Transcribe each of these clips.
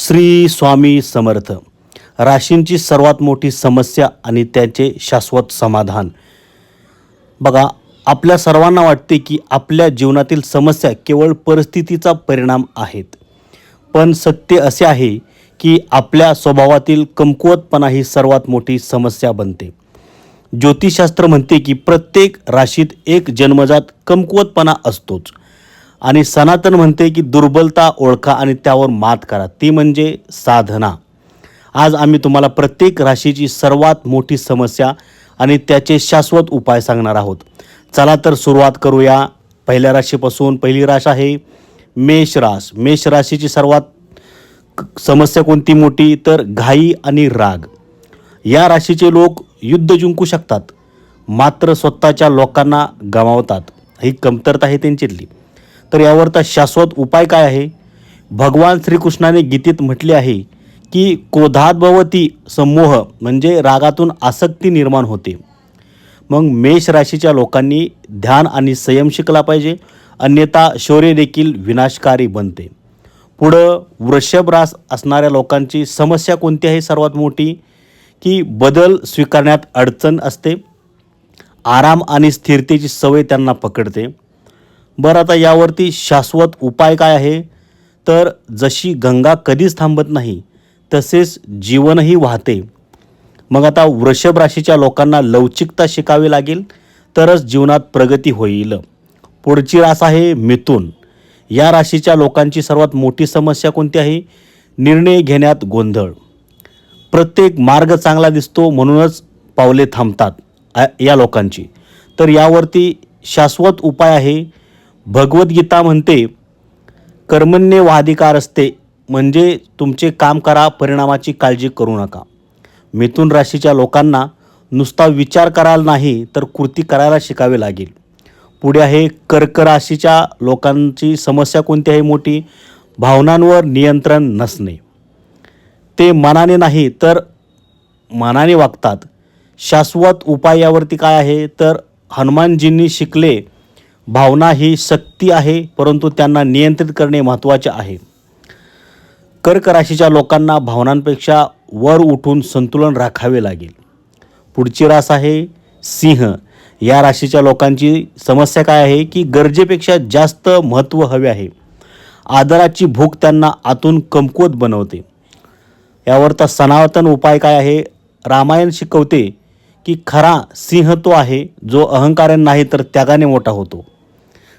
श्री स्वामी समर्थ. राशींची सर्वात मोठी समस्या आणि त्याचे शाश्वत समाधान. बघा आपल्या सर्वांना वाटते की आपल्या जीवनातील समस्या केवळ परिस्थितीचा परिणाम आहेत. पण सत्य असे आहे की आपल्या स्वभावातील कमकुवतपणा ही सर्वात मोठी समस्या बनते. ज्योतिषशास्त्र म्हणते की प्रत्येक राशीत एक जन्मजात कमकुवतपणा असतोच. आणि सनातन म्हणते की दुर्बलता ओळखा आणि त्यावर मात करा. ती म्हणजे साधना. आज आम्ही तुम्हाला प्रत्येक राशीची सर्वात मोठी समस्या आणि त्याचे शाश्वत उपाय सांगणार आहोत. चला तर सुरुवात करूया. पहिल्या राशीपासून पहिली राश आहे मेष रास मेष राशीची सर्वात समस्या कोणती मोठी? तर घाई आणि राग. या राशीचे लोक युद्ध जिंकू शकतात. मात्र स्वतःच्या लोकांना गमावतात. ही कमतरता आहे त्यांच्यातली. तर यावरचा शाश्वत उपाय काय आहे? भगवान श्रीकृष्णाने गीतेत म्हटले आहे की क्रोधाद्भवती समूह म्हणजे रागातून आसक्ती निर्माण होते. मग मेष राशीच्या लोकांनी ध्यान आणि संयम शिकला पाहिजे अन्यथा शौर्य देखील विनाशकारी बनते. पुढं वृषभ रास असणाऱ्या लोकांची समस्या कोणती आहे सर्वात मोठी? की बदल स्वीकारण्यात अडचण असते. आराम आणि स्थिरतेची सवय त्यांना पकडते. बरं आता यावरती शाश्वत उपाय काय आहे? तर जशी गंगा कधीच थांबत नाही तसेच जीवनही वाहते. मग आता वृषभ राशीच्या लोकांना लवचिकता शिकावी लागेल तरच जीवनात प्रगती होईल. पुढची रास आहे मिथून. या राशीच्या लोकांची सर्वात मोठी समस्या कोणती आहे? निर्णय घेण्यात गोंधळ. प्रत्येक मार्ग चांगला दिसतो म्हणूनच पावले थांबतात या लोकांची. तर यावरती शाश्वत उपाय आहे भगवद्गीता म्हणते कर्मण्यवाधिकार असते म्हणजे तुमचे काम करा परिणामाची काळजी करू नका. मिथुन राशीच्या लोकांना नुसता विचार करायला नाही तर कृती करायला शिकावे लागेल. पुढे आहे कर्क राशीच्या लोकांची समस्या कोणती आहे मोठी? भावनांवर नियंत्रण नसणे. ते मनाने नाही तर मनाने वागतात. शाश्वत उपाय यावरती काय आहे? तर हनुमानजींनी शिकले भावना ही शक्ती आहे परंतु त्यांना नियंत्रित करणे महत्त्वाचे आहे. कर्क राशीच्या लोकांना भावनांपेक्षा वर उठून संतुलन राखावे लागेल. पुढची रास आहे सिंह. या राशीच्या लोकांची समस्या काय आहे की गरजेपेक्षा जास्त महत्त्व हवे आहे. आदराची भूक त्यांना आतून कमकुवत बनवते. यावरचा सनातन उपाय काय आहे? रामायण शिकवते की खरा सिंह तो आहे जो अहंकाराने नाही तर त्यागाने मोठा होतो.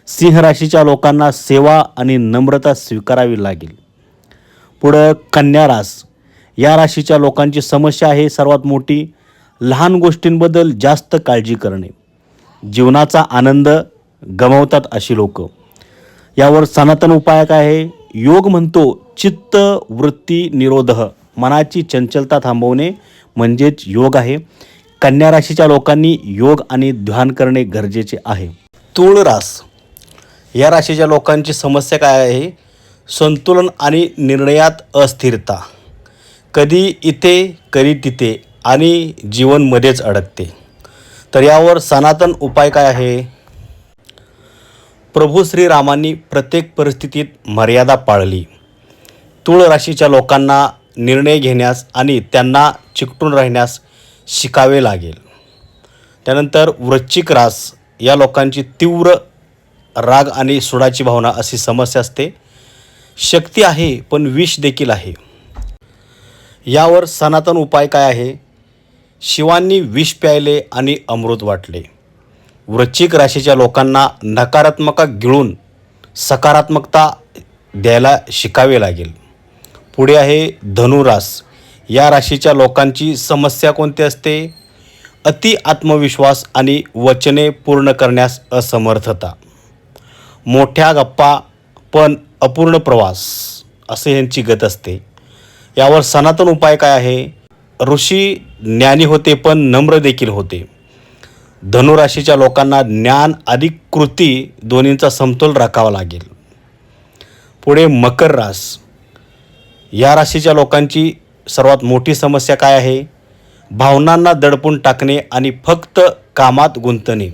सिंह राशीच्या लोकांना सेवा आणि नम्रता स्वीकारावी लागेल. पुढं कन्या रास. या राशीच्या लोकांची समस्या आहे सर्वात मोठी. लहान गोष्टींबद्दल जास्त काळजी करणे. जीवनाचा आनंद गमावतात अशी लोक. यावर सनातन उपाय काय आहे? योग म्हणतो चित्त वृत्ती निरोध. मनाची चंचलता थांबवणे म्हणजेच योग आहे. कन्या राशीच्या लोकांनी योग आणि ध्यान करणे गरजेचे आहे. तूळ रास या राशीच्या लोकांची समस्या काय आहे? संतुलन आणि निर्णयात अस्थिरता. कधी इथे कधी तिथे आणि जीवनमध्येच अडकते. तर यावर सनातन उपाय काय आहे? प्रभू श्रीरामांनी प्रत्येक परिस्थितीत मर्यादा पाळली. तुळ राशीच्या लोकांना निर्णय घेण्यास आणि त्यांना चिकटून राहण्यास शिकावे लागेल. त्यानंतर वृश्चिक रास या लोकांची तीव्र राग आणि सुडाची भावना अशी समस्या असते. शक्ती आहे पण विष देखील आहे. यावर सनातन उपाय काय आहे? शिवांनी विष प्यायले आणि अमृत वाटले. वृश्चिक राशीच्या लोकांना नकारात्मका गिळून सकारात्मकता द्यायला शिकावे लागेल. पुढे आहे धनुरास. या राशीच्या लोकांची समस्या कोणती असते? अति आत्मविश्वास आणि वचने पूर्ण करण्यास असमर्थता. मोठ्या गप्पा पण अपूर्ण प्रवास असे यांची गत असते. यावर सनातन उपाय काय आहे? ऋषी ज्ञानी होते पण नम्र देखील होते. धनुराशीच्या लोकांना ज्ञान अधिक कृती दोन्हींचा समतोल राखावा लागेल. पुढे मकर रास. या राशीच्या लोकांची सर्वात मोठी समस्या काय आहे? भावनांना दडपून टाकणे आणि फक्त कामात गुंतणे.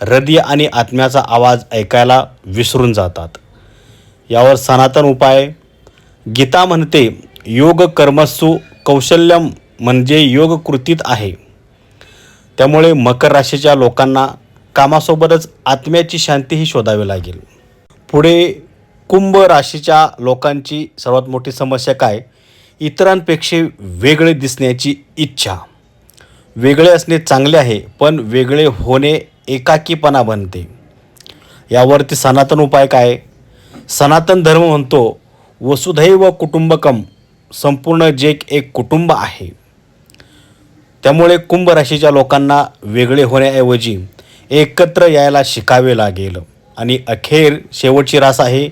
हृदय आणि आत्म्याचा आवाज ऐकायला विसरून जातात. यावर सनातन उपाय गीता म्हणते योग कर्मसु कौशल्यम म्हणजे योग कृतीत आहे. त्यामुळे मकर राशीच्या लोकांना कामासोबतच आत्म्याची शांतीही शोधावी लागेल. पुढे कुंभ राशीच्या लोकांची सर्वात मोठी समस्या काय? इतरांपेक्षा वेगळे दिसण्याची इच्छा. वेगळे असणे चांगले आहे पण वेगळे होणे एकाकीपणा बनते. यावरती सनातन उपाय काय? सनातन धर्म म्हणतो वसुधैव कुटुंबकम संपूर्ण जे एक कुटुंब आहे. त्यामुळे कुंभ राशीच्या लोकांना वेगळे होण्याऐवजी एकत्र यायला शिकावे लागेल. आणि अखेर शेवटची रास आहे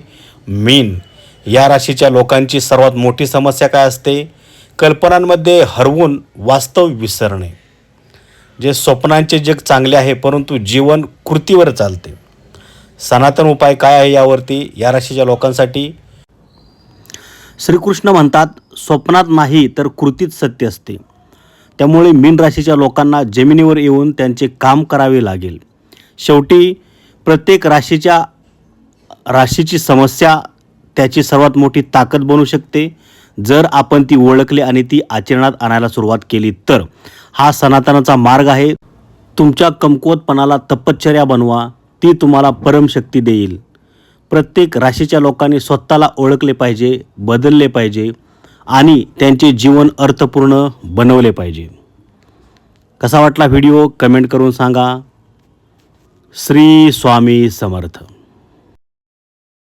मीन. या राशीच्या लोकांची सर्वात मोठी समस्या काय असते? कल्पनांमध्ये हरवून वास्तव विसरणे. जे स्वप्नांचे जग चांगले आहे परंतु जीवन कृतीवर चालते. सनातन उपाय काय आहे यावरती या राशीच्या लोकांसाठी? श्रीकृष्ण म्हणतात स्वप्नात नाही तर कृतीत सत्य असते. त्यामुळे मीन राशीच्या लोकांना जमिनीवर येऊन त्यांचे काम करावे लागेल. शेवटी प्रत्येक राशीच्या राशीची समस्या त्याची सर्वात मोठी ताकद बनू शकते. जर आपण ती ओळखली आणि ती आचरणात आणायला सुरुवात केली तर हा सनातनाचा मार्ग आहे. तुमच्या कमकुवतपणाला तपश्चर्या बनवा. ती तुम्हाला परमशक्ती देईल. प्रत्येक राशीच्या लोकांनी स्वतःला ओळखले पाहिजे बदलले पाहिजे आणि त्यांचे जीवन अर्थपूर्ण बनवले पाहिजे. कसा वाटला व्हिडिओ? कमेंट करून सांगा. श्री स्वामी समर्थ.